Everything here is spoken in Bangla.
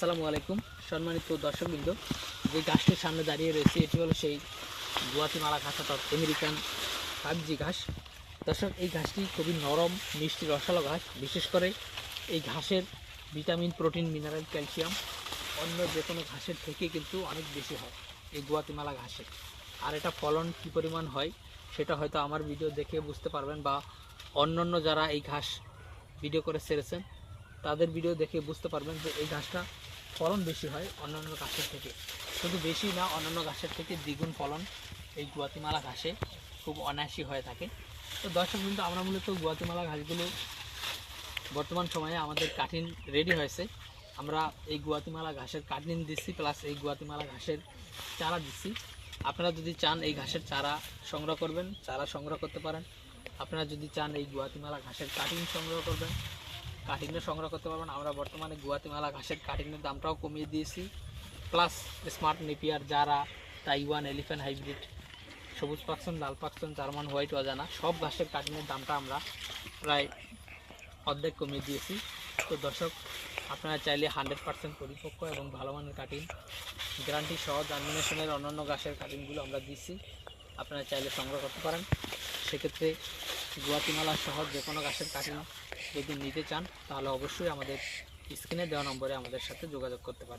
আসসালামু আলাইকুম। সম্মানিত দর্শকবৃন্দ, যে গাছটির সামনে দাঁড়িয়ে রয়েছে, এটি হলো সেই গুয়াতিমালা ঘাস অর্থাৎ আমেরিকান কাগজি ঘাস। দর্শক, এই ঘাসটি খুবই নরম, মিষ্টি, রসালো ঘাস। বিশেষ করে এই ঘাসের ভিটামিন, প্রোটিন, মিনারেল, ক্যালসিয়াম অন্য যে কোনো ঘাসের থেকে কিন্তু অনেক বেশি হয় এই গুয়াতিমালা ঘাসে। আর এটা ফলন কী পরিমাণ হয়, সেটা হয়তো আমার ভিডিও দেখে বুঝতে পারবেন বা অন্যান্য যারা এই ঘাস ভিডিও করে সেরেছেন, তাদের ভিডিও দেখে বুঝতে পারবেন যে এই ঘাসটা ফলন বেশি হয় অন্যান্য ঘাসের থেকে। শুধু বেশি না, অন্যান্য ঘাসের থেকে দ্বিগুণ ফলন এই গুয়াতিমালা ঘাসে খুব অনায়াসী হয়ে থাকে। তো দর্শক কিন্তু আমরা মূলত গুয়াতিমালা ঘাসগুলো বর্তমান সময়ে আমাদের কাঠিন রেডি হয়েছে। আমরা এই গুয়াতিমালা ঘাসের কাঠিন দিচ্ছি প্লাস এই গুয়াতিমালা ঘাসের চারা দিচ্ছি। আপনারা যদি চান এই ঘাসের চারা সংগ্রহ করবেন, চারা সংগ্রহ করতে পারেন। আপনারা যদি চান এই গুয়াতিমালা ঘাসের কাটিং সংগ্রহ করবেন কাটিংটা সংগ্রহ করতে পারবেন আমরা বর্তমানে গুয়াতিমালা ঘাসের কাটিংয়ের দামটাও কমিয়ে দিয়েছি। প্লাস স্মার্ট নেপিয়ার যারা তাইওয়ান এলিফ্যান্ট হাইব্রিড সবুজ পাকসন লাল পাকসন জার্মান হোয়াইট অজানা, সব ঘাসের কাটিংয়ের দামটা আমরা প্রায় অর্ধেক কমিয়ে দিয়েছি। তো দর্শক, আপনারা চাইলে হান্ড্রেড পার্সেন্ট পরিপক্ক এবং ভালো মানের কাটিং গ্যারান্টি সহ জার্মিনেশনের অন্যান্য গাছের কাটিংগুলো আমরা দিচ্ছি আপনারা চাইলে সংগ্রহ করতে পারেন। সেক্ষেত্রে গুয়াতিমালা সহ যে কোনো গাছের কাটিং যদি নিতে চান, তাহলে অবশ্যই আমাদের স্ক্রিনে দেওয়া নম্বরে আমাদের সাথে যোগাযোগ করতে পারেন।